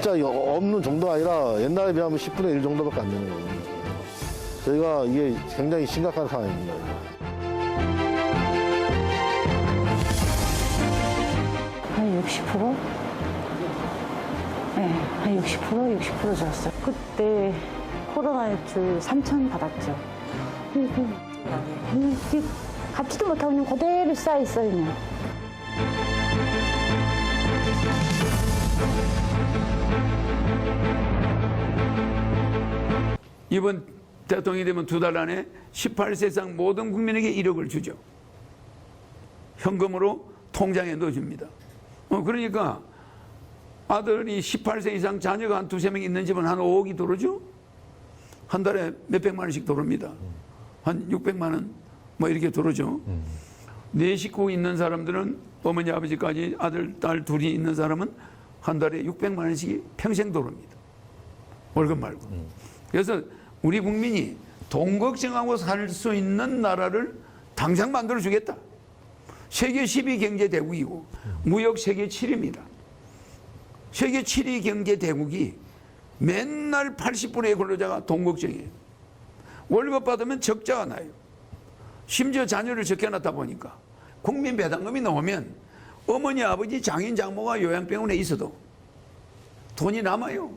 진짜 없는 정도가 아니라 옛날에 비하면 10분의 1 정도밖에 안 되는 거예요. 저희가 이게 굉장히 심각한 상황입니다. 한 60%? 네, 한 60%, 60% 줬어요. 그때 코로나 일주 3천 받았죠. 갚지도 못하고 그냥 그대로 쌓여있어요, 그냥. 이번 대통령이 되면 두 달 안에 18세 이상 모든 국민에게 1억을 주죠. 현금으로 통장에 넣어줍니다. 어, 그러니까 아들이 18세 이상 자녀가 한 두세 명 있는 집은 한 5억이 들어오죠? 한 달에 몇백만 원씩 들어옵니다. 한 600만 원 뭐 이렇게 들어오죠. 네 식구 있는 사람들은 어머니 아버지까지 아들 딸 둘이 있는 사람은 한 달에 600만 원씩이 평생 들어옵니다. 월급 말고. 그래서 우리 국민이 돈 걱정하고 살 수 있는 나라를 당장 만들어 주겠다. 세계 10위 경제 대국이고 무역 세계 7위입니다. 세계 7위 경제 대국이 맨날 80분의 근로자가 돈 걱정이에요. 월급 받으면 적자가 나요. 심지어 자녀를 적혀놨다 보니까 국민 배당금이 나오면 어머니, 아버지, 장인, 장모가 요양병원에 있어도 돈이 남아요.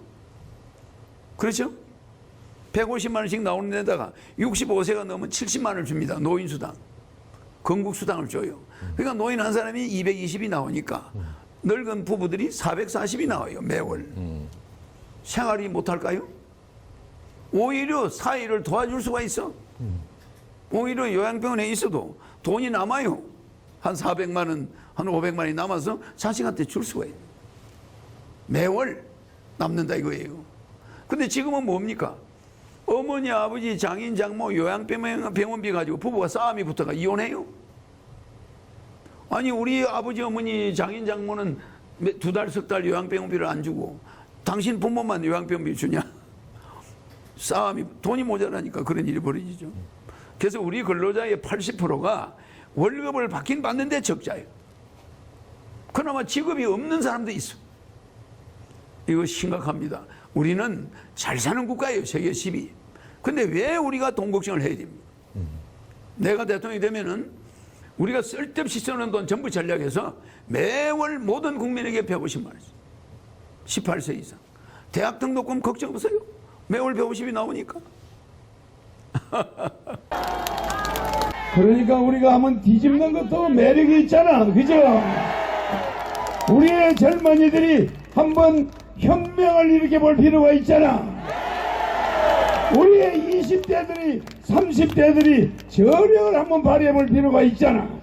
그렇죠? 150만 원씩 나오는 데다가 65세가 넘으면 70만 원을 줍니다. 노인수당. 건국수당을 줘요. 그러니까 노인 한 사람이 220이 나오니까 늙은 부부들이 440이 나와요. 매월. 생활이 못할까요? 오히려 사회를 도와줄 수가 있어. 오히려 요양병원에 있어도 돈이 남아요. 한 400만 원, 한 500만 원이 남아서 자식한테 줄 수가 있어요. 매월 남는다 이거예요. 근데 지금은 뭡니까? 어머니, 아버지, 장인, 장모, 요양병원 병원비 가지고 부부가 싸움이 붙어가 이혼해요. 아니 우리 아버지, 어머니, 장인, 장모는 두 달, 석 달 요양병원비를 안 주고 당신 부모만 요양병원비 주냐? 싸움이 돈이 모자라니까 그런 일이 벌어지죠. 그래서 우리 근로자의 80%가 월급을 받긴 받는데 적자예요. 그나마 직업이 없는 사람도 있어. 이거 심각합니다. 우리는 잘 사는 국가예요. 세계 10위. 근데 왜 우리가 돈 걱정을 해야 됩니까? 내가 대통령이 되면은 우리가 쓸데없이 쓰는 돈 전부 전략해서 매월 모든 국민에게 150만 원씩. 18세 이상. 대학 등록금 걱정 없어요. 매월 150이 나오니까. 그러니까 우리가 한번 뒤집는 것도 매력이 있잖아. 그죠? 우리의 젊은이들이 한번 혁명을 일으켜 볼 필요가 있잖아. 우리의 20대들이, 30대들이 저력을 한번 발휘해 볼 필요가 있잖아.